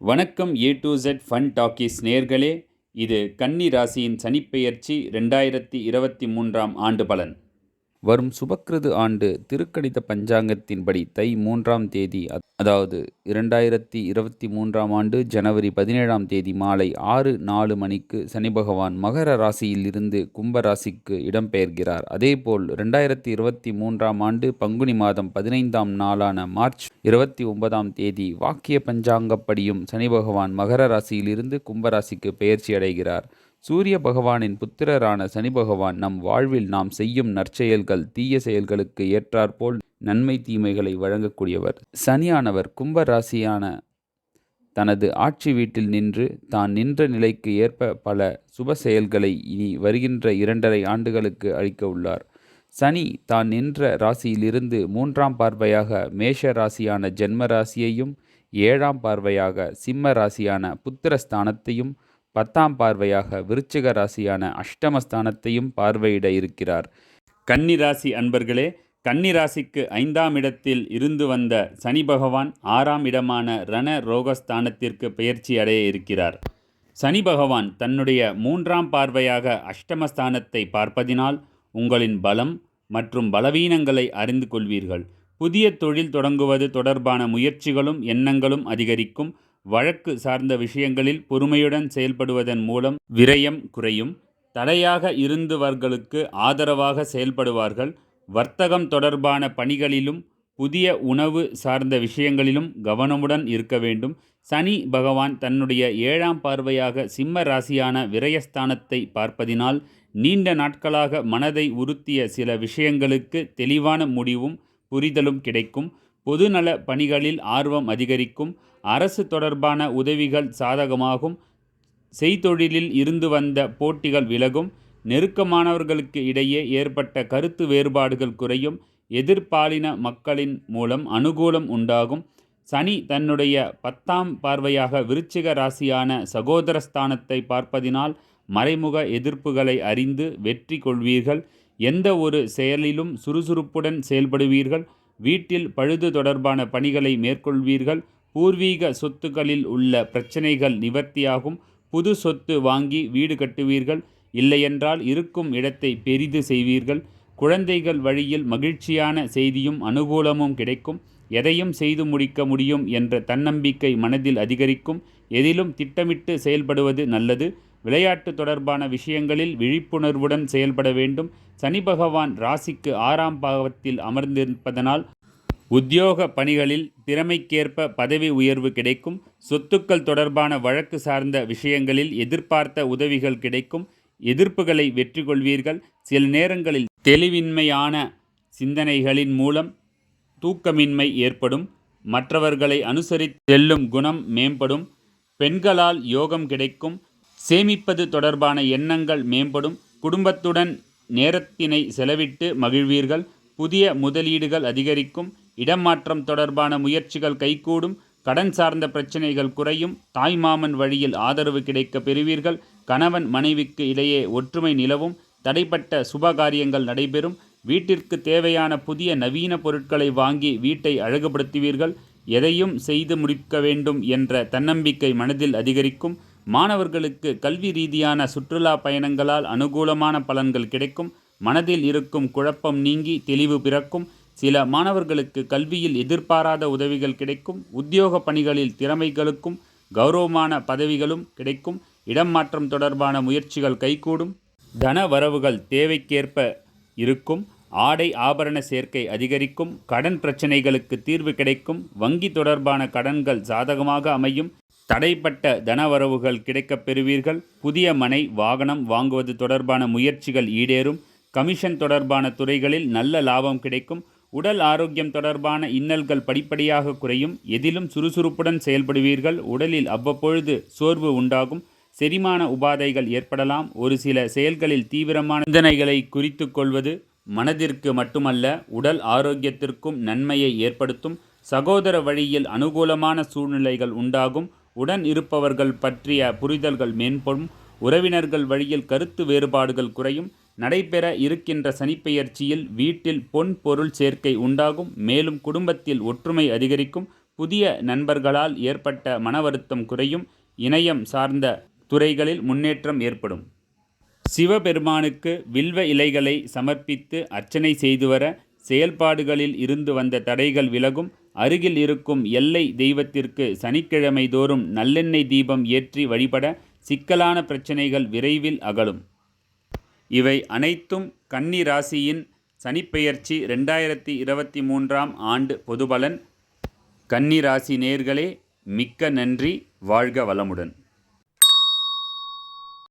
வணக்கம் A to Z fun talkies நேர்களே இது கன்னி ராசியின் சனிப்பெயர்ச்சி ரெண்டாயிரத்தி இருபத்தி மூன்றாம் ஆண்டு பலன். வரும் சுபக்கிருது ஆண்டு திருக்கணித பஞ்சாங்கத்தின்படி தை மூன்றாம் தேதி அதாவது இரண்டாயிரத்தி இருபத்தி மூன்றாம் ஆண்டு ஜனவரி பதினேழாம் தேதி மாலை ஆறு நாலு மணிக்கு சனி பகவான் மகர ராசியில் இருந்து கும்ப ராசிக்கு இடம்பெயர்கிறார். அதேபோல் ரெண்டாயிரத்தி இருபத்தி மூன்றாம் ஆண்டு பங்குனி மாதம் பதினைந்தாம் நாளான மார்ச் இருபத்தி ஒன்பதாம் தேதி வாக்கிய பஞ்சாங்கப்படியும் சனி பகவான் மகர ராசியிலிருந்து கும்பராசிக்கு பெயர்ச்சி அடைகிறார். சூரிய பகவானின் புத்திரரான சனி பகவான் நம் வாழ்வில் நாம் செய்யும் நற்செயல்கள் தீய செயல்களுக்கு ஏற்றாற்போல் நன்மை தீமைகளை வழங்கக்கூடியவர். சனியானவர் கும்ப ராசியான தனது ஆட்சி வீட்டில் நின்று தான் நின்ற நிலைக்கு ஏற்ப பல சுப செயல்களை இனி வருகின்ற இரண்டரை ஆண்டுகளுக்கு அளிக்க உள்ளார். சனி தான் நின்ற ராசியிலிருந்து மூன்றாம் பார்வையாக மேஷ ராசியான ஜென்ம ராசியையும் ஏழாம் பார்வையாக சிம்ம ராசியான புத்திரஸ்தானத்தையும் பத்தாம் பார்வையாக விருச்சிக ராசியான அஷ்டமஸ்தானத்தையும் பார்வையிட இருக்கிறார். கன்னிராசி அன்பர்களே கன்னிராசிக்கு ஐந்தாம் இடத்தில் இருந்து வந்த சனி பகவான் ஆறாம் இடமான ரண ரோகஸ்தானத்திற்கு பெயர்ச்சி அடைய இருக்கிறார். சனி பகவான் தன்னுடைய மூன்றாம் பார்வையாக அஷ்டமஸ்தானத்தை பார்ப்பதினால் உங்களின் பலம் மற்றும் பலவீனங்களை அறிந்து கொள்வீர்கள். புதிய தொழில் தொடங்குவது தொடர்பான முயற்சிகளும் எண்ணங்களும் அதிகரிக்கும். வழக்கு சார்ந்த விஷயங்களில் பொறுமையுடன் செயல்படுவதன் மூலம் விரயம் குறையும். தடையாக இருந்தவர்களுக்கு ஆதரவாக செயல்படுவார்கள். வர்த்தகம் தொடர்பான பணிகளிலும் புதிய உணவு சார்ந்த விஷயங்களிலும் கவனமுடன் இருக்க வேண்டும். சனி பகவான் தன்னுடைய ஏழாம் பார்வையாக சிம்ம ராசியான விரயஸ்தானத்தை பார்ப்பதினால் நீண்ட நாட்களாக மனதை உறுத்திய சில விஷயங்களுக்கு தெளிவான முடிவும் புரிதலும் கிடைக்கும். பொதுநல பணிகளில் ஆர்வம் அதிகரிக்கும் அரசு தொடர்பான உதவிகள் சாதகமாகும் செய்தொழிலில் இருந்து வந்த போட்டிகள் விலகும் நெருக்கமானவர்களுக்கு இடையே ஏற்பட்ட கருத்து வேறுபாடுகள் குறையும் எதிர்பாலின மக்களின் மூலம் அனுகூலம் உண்டாகும். சனி தன்னுடைய பத்தாம் பார்வையாக விருச்சிக ராசியான சகோதரஸ்தானத்தை பார்ப்பதினால் மறைமுக எதிர்ப்புகளை அறிந்து வெற்றி கொள்வீர்கள். எந்த ஒரு செயலிலும் சுறுசுறுப்புடன் செயல்படுவீர்கள். வீட்டில் பழுது தொடர்பான பணிகளை மேற்கொள்வீர்கள். பூர்வீக சொத்துக்களில் உள்ள பிரச்சனைகள் நிவர்த்தியாகும். புது சொத்து வாங்கி வீடு கட்டுவீர்கள். இல்லையென்றால் இருக்கும் இடத்தை பெரிது செய்வீர்கள். குழந்தைகள் வழியில் மகிழ்ச்சியான செய்தியும் அனுகூலமும் கிடைக்கும். எதையும் செய்து முடிக்க முடியும் என்ற தன்னம்பிக்கை மனதில் அதிகரிக்கும். எதிலும் திட்டமிட்டு செயல்படுவது நல்லது. விளையாட்டு தொடர்பான விஷயங்களில் விழிப்புணர்வுடன் செயல்பட வேண்டும். சனி பகவான் ராசிக்கு ஆறாம் பாவத்தில் அமர்ந்திருப்பதனால் உத்தியோக பணிகளில் திறமைக்கேற்ப பதவி உயர்வு கிடைக்கும். சொத்துக்கள் தொடர்பான வழக்கு சார்ந்த விஷயங்களில் எதிர்பார்த்த உதவிகள் கிடைக்கும். எதிர்ப்புகளை வெற்றி கொள்வீர்கள். சில நேரங்களில் தெளிவின்மையான சிந்தனைகளின் மூலம் தூக்கமின்மை ஏற்படும். மற்றவர்களை அனுசரித்து செல்லும் குணம் மேம்படும். பெண்களால் யோகம் கிடைக்கும். சேமிப்பது தொடர்பான எண்ணங்கள் மேம்படும். குடும்பத்துடன் நேரத்தினை செலவிட்டு மகிழ்வீர்கள். புதிய முதலீடுகள் அதிகரிக்கும். இடமாற்றம் தொடர்பான முயற்சிகள் கைகூடும். கடன் சார்ந்த பிரச்சனைகள் குறையும். தாய்மாமன் வழியில் ஆதரவு கிடைக்க பெறுவீர்கள். கணவன் மனைவிக்கு இடையே ஒற்றுமை நிலவும். தடைப்பட்ட சுபகாரியங்கள் நடைபெறும். வீட்டிற்கு தேவையான புதிய நவீன பொருட்களை வாங்கி வீட்டை அழகுபடுத்துவீர்கள். எதையும் செய்து முடிக்க வேண்டும் என்ற தன்னம்பிக்கை மனதில் அதிகரிக்கும். மாணவர்களுக்கு கல்வி ரீதியான சுற்றுலா பயணங்களால் அனுகூலமான பலன்கள் கிடைக்கும். மனதில் இருக்கும் குழப்பம் நீங்கி தெளிவு பிறக்கும். சில மாணவர்களுக்கு கல்வியில் எதிர்பாராத உதவிகள் கிடைக்கும். உத்தியோக பணிகளில் திறமைகளுக்கும் கௌரவமான பதவிகளும் கிடைக்கும். இடம் மாற்றம் தொடர்பான முயற்சிகள் கைகூடும். தன வரவுகள் தேவைக்கேற்ப இருக்கும். ஆடை ஆபரண சேர்க்கை அதிகரிக்கும். கடன் பிரச்சனைகளுக்கு தீர்வு கிடைக்கும். வங்கி தொடர்பான கடன்கள் சாதகமாக அமையும். தடைப்பட்ட தனவரவுகள் கிடைக்கப் பெறுவீர்கள். புதிய மனை வாகனம் வாங்குவது தொடர்பான முயற்சிகள் ஈடேறும். கமிஷன் தொடர்பான துறைகளில் நல்ல லாபம் கிடைக்கும். உடல் ஆரோக்கியம் தொடர்பான இன்னல்கள் படிப்படியாக குறையும். எதிலும் சுறுசுறுப்புடன் செயல்படுவீர்கள். உடலில் அவ்வப்பொழுது சோர்வு உண்டாகும். செரிமான உபாதைகள் ஏற்படலாம். ஒரு சில செயல்களில் தீவிரமான சிந்தனைகளை குறித்து கொள்வது மனதிற்கு மட்டுமல்ல உடல் ஆரோக்கியத்திற்கும் நன்மையை ஏற்படுத்தும். சகோதர வழியில் அனுகூலமான சூழ்நிலைகள் உண்டாகும். உடன் இருப்பவர்கள் பற்றிய புரிதல்கள் மேம்படும் உறவினர்கள் வழியில் கருத்து வேறுபாடுகள் குறையும் நடைபெற இருக்கின்ற சனிப்பெயர்ச்சியில் வீட்டில் பொன் பொருள் சேர்க்கை உண்டாகும் மேலும் குடும்பத்தில் ஒற்றுமை அதிகரிக்கும் புதிய நண்பர்களால் ஏற்பட்ட மன வருத்தம் குறையும் இணையம் சார்ந்த துறைகளில் முன்னேற்றம் ஏற்படும். சிவபெருமானுக்கு வில்வ இலைகளை சமர்ப்பித்து அர்ச்சனை செய்து வர செயல்பாடுகளில் இருந்து வந்த தடைகள் விலகும் அருகில் இருக்கும் எல்லை தெய்வத்திற்கு சனிக்கிழமை தோறும் நல்லெண்ணெய் தீபம் ஏற்றி வழிபட சிக்கலான பிரச்சனைகள் விரைவில் அகலும். இவை அனைத்தும் கன்னி ராசியின் சனிப்பெயர்ச்சி ரெண்டாயிரத்தி இருபத்தி மூன்றாம் ஆண்டு பொதுபலன். கன்னி ராசி நேர்களே மிக்க நன்றி வாழ்க வளமுடன்.